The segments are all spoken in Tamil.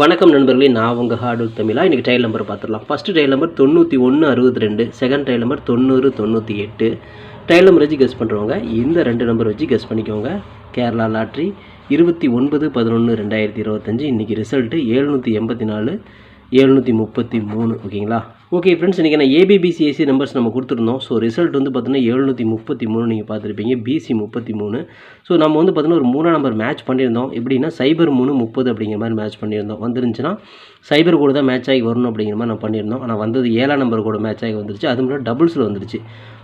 வணக்கம் நண்பர்களே நான் உங்கள் ஹார்டு தமிழா. இன்றைக்கி ட்ரையல் நம்பர் பார்த்துடலாம். ஃபஸ்ட்டு டைல் நம்பர் தொண்ணூற்றி ஒன்று அறுபத்தி ரெண்டு செகண்ட் ட்ரையல் நம்பர் தொண்ணூறு தொண்ணூற்றி எட்டு. ட்ரையல் நம்பர் வச்சு கெஸ் பண்ணுறவங்க இந்த ரெண்டு நம்பர் வச்சு கெஸ் பண்ணிக்கோங்க. கேரளா லாட்ரி இருபத்தி ஒன்பது பதினொன்று ரெண்டாயிரத்தி இருபத்தஞ்சி. இன்றைக்கி ரிசல்ட்டு ஏழ்நூற்றி எண்பத்தி நாலு எழுநூற்றி முப்பத்தி மூணு ஓகேங்களா ஓகே ஃப்ரெண்ட்ஸ் இன்றைக்கி நான் ஏபிபிசிஎஸ்சி நம்பர்ஸ் நம்ம கொடுத்துருந்தோம். ஸோ ரிசல்ட் வந்து பார்த்தீங்கன்னா எழுநூற்றி முப்பத்தி மூணு நீங்கள் பார்த்துருப்பீங்க. பிசி முப்பத்தி மூணு. ஸோ நம்ம வந்து பார்த்தீங்கன்னா ஒரு மூணாம் நம்பர் மேட்ச் பண்ணியிருந்தோம். எப்படின்னா சைபர் மூணு முப்பது அப்படிங்கிற மாதிரி மேட்ச் பண்ணியிருந்தோம். வந்துருந்துச்சுன்னா சைபர் கூட தான் மேட்ச் ஆகி வரணும் அப்படிங்கிற மாதிரி நான் பண்ணியிருந்தோம். ஆனால் வந்தது ஏழாம் நம்பர் கூட மேட்ச் ஆகி வந்துருச்சு. அது முன்னாடி டபுள்ஸில் வந்துருச்சு.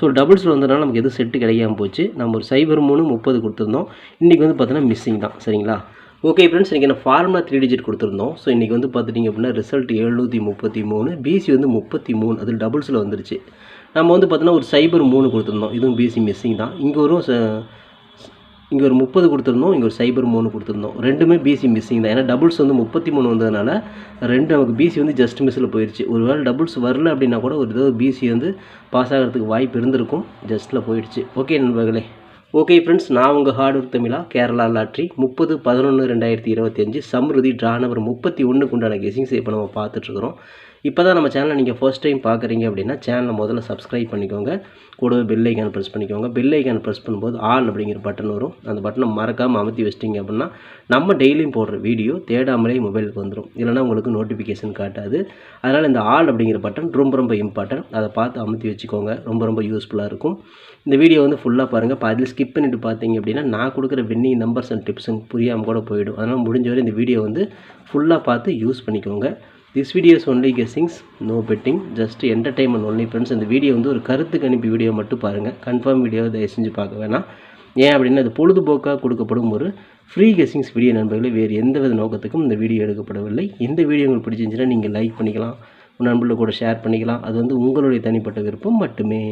ஸோ டபுள்ஸில் வந்ததுனால நமக்கு எதுவும் செட்டு கிடைக்காம போச்சு. நம்ம ஒரு சைபர் மூணு முப்பது கொடுத்துருந்தோம். இன்றைக்கி வந்து பார்த்தீங்கன்னா மிஸ்ஸிங் தான். சரிங்களா? ஓகே ஃப்ரெண்ட்ஸ் இன்றைக்கி நான் ஃபார்முலா த்ரீ டிஜிட் கொடுத்துருந்தோம். ஸோ இன்றைக்கி வந்து பார்த்துட்டிங்க அப்படின்னா ரிசல்ட் எழுநூற்றி முப்பத்தி மூணு பிசி வந்து முப்பத்தி மூணு அது டபுள்ஸில் வந்துருச்சு. நம்ம வந்து பார்த்தோன்னா ஒரு சைபர் மூணு கொடுத்துருந்தோம். இதுவும் பிசி மிஸ்ஸிங் தான். இங்கே ஒரு இங்கே ஒரு முப்பது கொடுத்துருந்தோம் இங்கே ஒரு சைபர் மூணு கொடுத்துருந்தோம். ரெண்டுமே பிசி மிஸ்ஸிங் தான். ஏன்னா டபுள்ஸ் வந்து முப்பத்தி மூணு வந்ததுனால ரெண்டு நமக்கு பிசி வந்து ஜஸ்ட் மிஸ்ஸில் போயிடுச்சு ஒருவேளை டபுள்ஸ் வரல அப்படின்னா கூட ஒரு ஏதோ பிசி வந்து பாஸ் ஆகிறதுக்கு வாய்ப்பு இருந்திருக்கும். ஜஸ்ட்டில் போயிடுச்சு. ஓகே நண்பர்களே. ஓகே ஃப்ரெண்ட்ஸ் நான் உங்கள் ஹார்ட் ஒர்க் தமிழா கேரளா லாட்ரி முப்பது பதினொன்று ரெண்டாயிரத்தி இருபத்தஞ்சு சம்ருதி ட்ரா நம்பர் முப்பத்தி ஒன்றுக்கு உண்டான கெஸிங்ஸ் இப்போ நம்ம பார்த்துட்ருக்குறோம் இப்போ தான் நம்ம சேனலை நீங்கள் ஃபர்ஸ்ட் டைம் பார்க்குறீங்க அப்படின்னா சேனலை முதல்ல சப்ஸ்கிரைப் பண்ணிக்கோங்க. கூடவே பெல் ஐக்கான் ப்ரெஸ் பண்ணிக்கோங்க. பெல் ஐக்கான் ப்ரெஸ் பண்ணும்போது ஆல் அப்படிங்கிற பட்டன் வரும். அந்த பட்டனை மறக்காமல் அமுத்தி வச்சிட்டிங்க அப்படின்னா நம்ம டெய்லியும் போடுற வீடியோ தேடாமலே மொபைலுக்கு வந்துடும் இல்லைனா உங்களுக்கு நோட்டிஃபிகேஷன் காட்டாது. அதனால் இந்த ஆல் அப்படிங்கிற பட்டன் ரொம்ப ரொம்ப இம்பார்ட்டன்ட் அதை பார்த்து அமுத்தி வச்சுக்கோங்க. ரொம்ப ரொம்ப யூஸ்ஃபுல்லாக இருக்கும். இந்த வீடியோ வந்து ஃபுல்லாக பாருங்கள் பாதியில் ஸ்கிப் பண்ணிட்டு பார்த்தீங்க அப்படின்னா நான் கொடுக்குற வின்னிங் நம்பர்ஸ் அண்ட் டிப்ஸுங்க புரியாமல் கூட போயிடும். அதனால் முடிஞ்ச வரை இந்த வீடியோ வந்து ஃபுல்லாக பார்த்து யூஸ் பண்ணிக்கோங்க. This videos only guessings no betting just entertainment only friends இந்த வீடியோ வந்து ஒரு கருத்து கணிப்பு வீடியோ மட்டும் பாருங்கள் கன்ஃபார்ம் வீடியோ தயவு செஞ்சு பார்க்க வேணாம். ஏன் அப்படின்னா அது பொழுதுபோக்காக கொடுக்கப்படும் ஒரு ஃப்ரீ கெஸ்ஸிங்ஸ் வீடியோ நண்பர்களே. வேறு எந்த வித நோக்கத்துக்கும் இந்த வீடியோ எடுக்கப்படவில்லை. இந்த வீடியோ உங்களுக்கு பிடிச்சிருந்துச்சுன்னா நீங்கள் லைக் பண்ணிக்கலாம். நண்பர்கள் கூட ஷேர் பண்ணிக்கலாம். அது வந்து உங்களுடைய தனிப்பட்ட விருப்பம் மட்டுமே.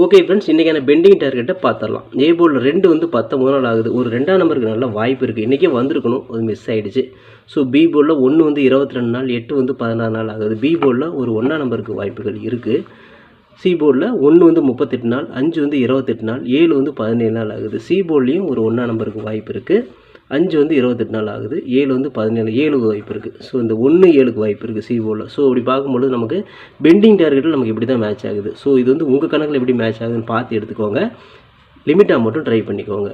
ஓகே ஃப்ரெண்ட்ஸ் இன்றைக்கான பெண்டிங் டார்கெட்டை பார்த்துடலாம். ஏ போர்டில் ரெண்டு வந்து பத்தொம்பது நாள் ஆகுது. ஒரு ரெண்டாம் நம்பருக்கு நல்ல வாய்ப்பு இருக்குது இன்றைக்கே வந்திருக்கணும். அது மிஸ் ஆகிடுச்சு ஸோ பி போர்டில் ஒன்று வந்து இருபத்தி ரெண்டு நாள் எட்டு வந்து பதினாறு நாள் ஆகுது. பி போர்டில் ஒரு ஒன்றாம் நம்பருக்கு வாய்ப்புகள் இருக்குது சி போர்டில் ஒன்று வந்து முப்பத்தெட்டு நாள் அஞ்சு வந்து இருபத்தெட்டு நாள் ஏழு வந்து பதினேழு நாள் ஆகுது. சி போர்ட்லேயும் ஒரு ஒன்றாம் நம்பருக்கு வாய்ப்பு இருக்குது அஞ்சு வந்து இருபத்தெட்டு நாள் ஆகுது ஏழு வந்து பதினேழு ஏழுக்கு வாய்ப்பு இருக்குது ஸோ இந்த ஒன்று ஏழுக்கு வாய்ப்பு இருக்குது சிஓவில் ஸோ அப்படி பார்க்கும்பொழுது நமக்கு பெண்டிங் டார்கெட்டில் நமக்கு இப்படி தான் மேட்ச் ஆகுது. ஸோ இது வந்து உங்கள் கணக்கில் எப்படி மேட்ச் ஆகுதுன்னு பார்த்து எடுத்துக்கோங்க. லிமிட்டாக மட்டும் ட்ரை பண்ணிக்கோங்க.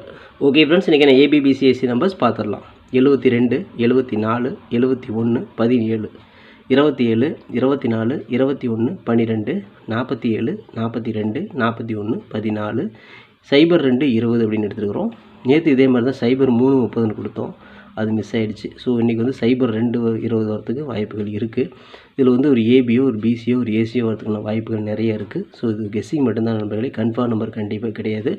ஓகே ஃப்ரெண்ட்ஸ் இன்றைக்கி நான் ஏபிபிசிஎஸ்சி நம்பர்ஸ் பார்த்துடலாம். எழுபத்தி ரெண்டு எழுபத்தி நாலு எழுபத்தி ஒன்று பதினேழு இருபத்தி ஏழு இருபத்தி நாலு இருபத்தி ஒன்று பன்னிரெண்டு நாற்பத்தி ஏழு நாற்பத்தி ரெண்டு நாற்பத்தி ஒன்று பதினாலு சைபர் ரெண்டு இருபது அப்படின்னு எடுத்துருக்குறோம். நேற்று இதே மாதிரி தான் சைபர் மூணு முப்பதுன்னு கொடுத்தோம். அது மிஸ் ஆகிடுச்சு ஸோ இன்றைக்கி வந்து சைபர் ரெண்டு இருபது வரத்துக்கு வாய்ப்புகள் இருக்குது இதில் வந்து ஒரு ஏபியோ ஒரு பிசியோ ஒரு ஏசியோ வரதுக்கான வாய்ப்புகள் நிறைய இருக்குது ஸோ இது கெஸ்ஸிங் மட்டும்தான் நண்பர்களே. கன்ஃபார்ம் நம்பர் கண்டிப்பாக கிடையாது.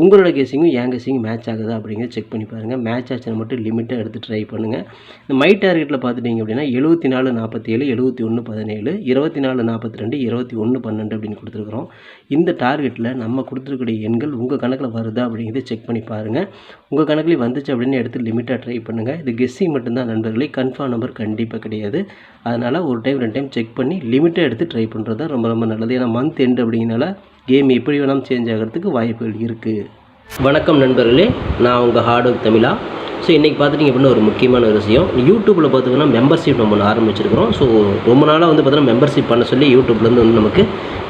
உங்களோட கெஸ்ஸிங்கும் என் கெஸ்ஸிங்கும் மேட்ச் ஆகுதா அப்படிங்கிறத செக் பண்ணி பாருங்கள் மேட்ச் ஆச்சுன்னா மட்டும் லிமிட்டாக எடுத்து ட்ரை பண்ணுங்கள் இந்த மை டார்கெட்டில் பார்த்துட்டிங்க அப்படின்னா எழுபத்தி நாலு நாற்பத்தி ஏழு எழுபத்தி ஒன்று பதினேழு இருபத்தி நாலு நாற்பத்தி ரெண்டு இருபத்தி ஒன்று பன்னெண்டு அப்படின்னு கொடுத்துருக்குறோம். இந்த டார்கெட்டில் நம்ம கொடுத்துருக்கூடிய எண்கள் உங்கள் கணக்கில் வருதா அப்படிங்கிறத செக் பண்ணி பாருங்கள் உங்கள் கணக்கில் வந்துச்சு அப்படின்னு எடுத்து லிமிட்டாக ட்ரை பண்ணுங்கள் இது கெஸ்ஸிங் மட்டும்தான் நண்பர்களே. கன்ஃபார்ம் நம்பர் கண்டிப்பாக கிடையாது. அதனால் ஒரு டைம் ரெண்டு டைம் செக் பண்ணி லிமிட்டாக எடுத்து ட்ரை பண்ணுறது தான் ரொம்ப ரொம்ப நல்லது. ஏன்னா மந்த் எண்டு அப்படிங்கனால கேம் எப்படி வேணாலும் சேஞ்ச் ஆகிறதுக்கு வாய்ப்புகள் இருக்குது வணக்கம் நண்பர்களே நான் உங்கள் ஹார்ட் ஒர்க் தமிழா. ஸோ இன்றைக்கி பார்த்துட்டிங்க அப்படின்னா ஒரு முக்கியமான ஒரு விஷயம். யூடியூப்பில் பார்த்தீங்கன்னா மெம்பர்ஷிப் நம்ம ஒன்று ஆரம்பிச்சிருக்கிறோம். ஸோ ரொம்ப நாளாக வந்து பார்த்தோன்னா மெம்பர்ஷிப் பண்ண சொல்லி யூடியூப்லேருந்து வந்து நமக்கு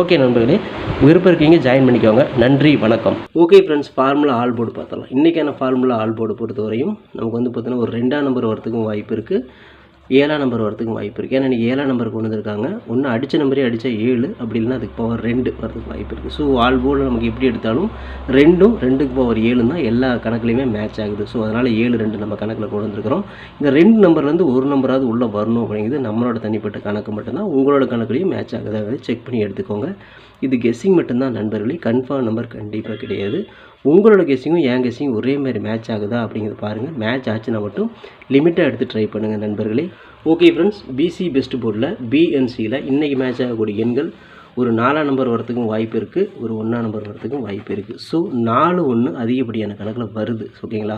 ஓகே நண்பர்களே விருப்பம் இருக்கீங்க ஜாயின் பண்ணிக்கோங்க. நன்றி வணக்கம். Okay friends formula all board பார்த்தலாம் இன்றைக்கான ஃபார்முலா ஆல் போர்டு பொறுத்தவரையும் நமக்கு வந்து பார்த்தீங்கன்னா ஒரு ரெண்டாம் நம்பர் வரத்துக்கும் வாய்ப்பு இருக்குது ஏழாம் நம்பர் வரதுக்கும் வாய்ப்பு இருக்குது ஏன்னா நீங்கள் ஏழாம் நம்பர் கொண்டு வந்திருக்காங்க. ஒன்று அடித்த நம்பரே அடித்தா ஏழு. அப்படி இல்லைன்னா அதுக்கு பவர் ரெண்டு வரதுக்கு வாய்ப்பு இருக்குது ஸோ ஆல் போல் நமக்கு எப்படி எடுத்தாலும் ரெண்டும் ரெண்டுக்கு பவர் ஏழு தான் எல்லா கணக்குலையுமே மேட்ச் ஆகுது. ஸோ அதனால் ஏழு ரெண்டு நம்ம கணக்கில் கொண்டு வந்திருக்கிறோம். இந்த ரெண்டு நம்பர்லேருந்து ஒரு நம்பராவது உள்ளே வரணும் அப்படிங்கிறது நம்மளோட தனிப்பட்ட கணக்கு மட்டும்தான். உங்களோட கணக்குலையும் மேட்ச் ஆகுது. செக் பண்ணி எடுத்துக்கோங்க. இது கெஸ்ஸிங் மட்டும்தான் நண்பர்களே. கன்ஃபார்ம் நம்பர் கண்டிப்பாக கிடையாது. உங்களோட கெஸ்ஸிங்கும் என் கெஸ்ஸிங்கும் ஒரே மாதிரி மேட்ச் ஆகுதா அப்படிங்கிறது பாருங்கள் மேட்ச் ஆச்சுன்னா மட்டும் லிமிட்டாக எடுத்து ட்ரை பண்ணுங்கள் நண்பர்களே. ஓகே ஃப்ரெண்ட்ஸ் பிசி பெஸ்ட் போர்டில் பிஎன்சியில் இன்றைக்கி மேட்ச் ஆகக்கூடிய எண்கள் ஒரு நாலாம் நம்பர் வரத்துக்கும் வாய்ப்பு இருக்குது ஒரு ஒன்றாம் நம்பர் வரத்துக்கும் வாய்ப்பு இருக்குது ஸோ நாலு ஒன்று அதிகப்படியான கணக்கில் வருது ஓகேங்களா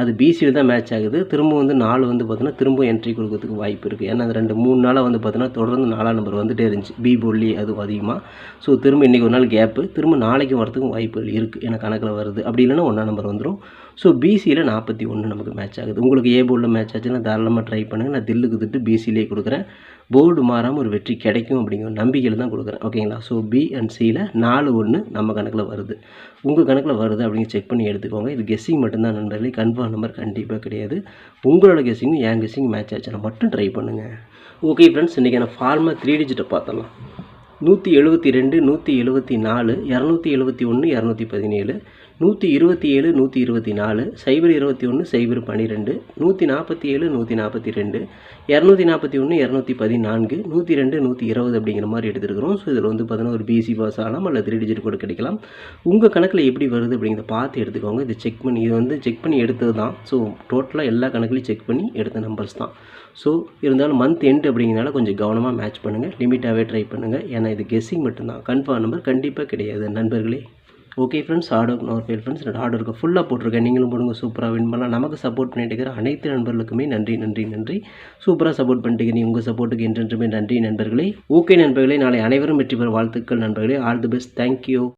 அது பிசியில் தான் மேட்ச் ஆகுது. திரும்ப வந்து நாலு வந்து பார்த்தீங்கன்னா திரும்ப என்ட்ரி கொடுக்கறதுக்கு வாய்ப்பு இருக்குது ஏன்னா அது ரெண்டு மூணு நாளாக வந்து பார்த்தீங்கன்னா தொடர்ந்து நாலாம் நம்பர் வந்துகிட்டே இருந்துச்சு. பி போல்லி அதுவும் அதிகமாக ஸோ திரும்ப இன்றைக்கி ஒரு நாள் கேப்பு திரும்ப நாளைக்கு வரத்துக்கும் வாய்ப்புகள் இருக்குது ஏன்னா கணக்கில் வருது. அப்படி இல்லைன்னா ஒன்றாம் நம்பர் வந்துடும் ஸோ பிசியில் நாற்பத்தி ஒன்று நமக்கு மேட்ச் ஆகுது. உங்களுக்கு ஏ போர்டில் மேட்ச் ஆச்சுன்னா தாராளமாக ட்ரை பண்ணுங்கள் நான் தில்லுக்கு திட்டு பிசியிலே கொடுக்குறேன். போர்டு மாறாமல் ஒரு வெற்றி கிடைக்கும் அப்படிங்கிற நம்பிக்கையில் தான் கொடுக்குறேன். ஓகேங்களா? ஸோ பி அண்ட் சியில் நாலு ஒன்று நம்ம கணக்கில் வருது. உங்கள் கணக்கில் வருது அப்படின்னு செக் பண்ணி எடுத்துக்கோங்க. இது கெஸ்ஸிங் மட்டும்தான் நண்பர்களே. கன்ஃபார்ம் நம்பர் கண்டிப்பாக கிடையாது. உங்களோட கெஸ்ஸிங்கும் என் கெஸ்ஸிங் மேட்ச் ஆச்சுன்னா மட்டும் ட்ரை பண்ணுங்கள் ஓகே ஃப்ரெண்ட்ஸ் இன்றைக்கான ஃபார்மாக த்ரீ டிஜிட்டை பார்த்தலாம் நூற்றி எழுபத்தி ரெண்டு நூற்றி எழுபத்தி நாலு இரநூத்தி எழுபத்தி ஒன்று இரநூத்தி பதினேழு நூற்றி இருபத்தி ஏழு நூற்றி இருபத்தி நாலு சைபர் இருபத்தி ஒன்று சைபர் பன்னிரெண்டு நூற்றி நாற்பத்தி ஏழு நூற்றி நாற்பத்தி ரெண்டு இரநூத்தி நாற்பத்தி ஒன்று இரநூத்தி பதினான்கு நூற்றி ரெண்டு நூற்றி இருபது அப்படிங்கிற மாதிரி எடுத்துருக்கிறோம். ஸோ இதில் வந்து பார்த்தீங்கன்னா ஒரு பிசி பாஸ் ஆகலாம் அல்லது த்ரீ டிஜிட் கூட கிடைக்கலாம். உங்கள் கணக்கில் எப்படி வருது அப்படிங்கிறத பார்த்து எடுத்துக்கோங்க. இது செக் பண்ணி இது வந்து செக் பண்ணி எடுத்தது தான். ஸோ டோட்டலாக எல்லா கணக்குலையும் செக் பண்ணி எடுத்த நம்பர்ஸ் தான். ஸோ இருந்தாலும் மந்த் எண்ட் அப்படிங்கிறனால கொஞ்சம் கவனமாக மேட்ச் பண்ணுங்கள் லிமிட்டாகவே ட்ரை பண்ணுங்கள் ஏன்னா இது கெஸ்ஸிங் மட்டும்தான். கன்ஃபார்ம் நம்பர் கண்டிப்பாக கிடையாது. நண்பர்களே. Okay friends order nor fail friends என்னோட ஆர்டருக்கு ஃபுல்லாக போட்டிருக்கேன். நீங்களும் போடுங்க சூப்பராக வின் பண்ணலாம். நமக்கு சப்போர்ட் பண்ணிட்டு இருக்கிற அனைத்து நண்பர்களுக்குமே நன்றி நன்றி நன்றி. சூப்பராக சப்போர்ட் பண்ணிட்டு நீ உங்கள் சப்போர்ட்டுக்கு என்றென்றுமே நன்றி நண்பர்களே. ஓகே நண்பர்களே நாளை அனைவரும் வெற்றி பெற வாழ்த்துக்கள் நண்பர்களே. All the best thank you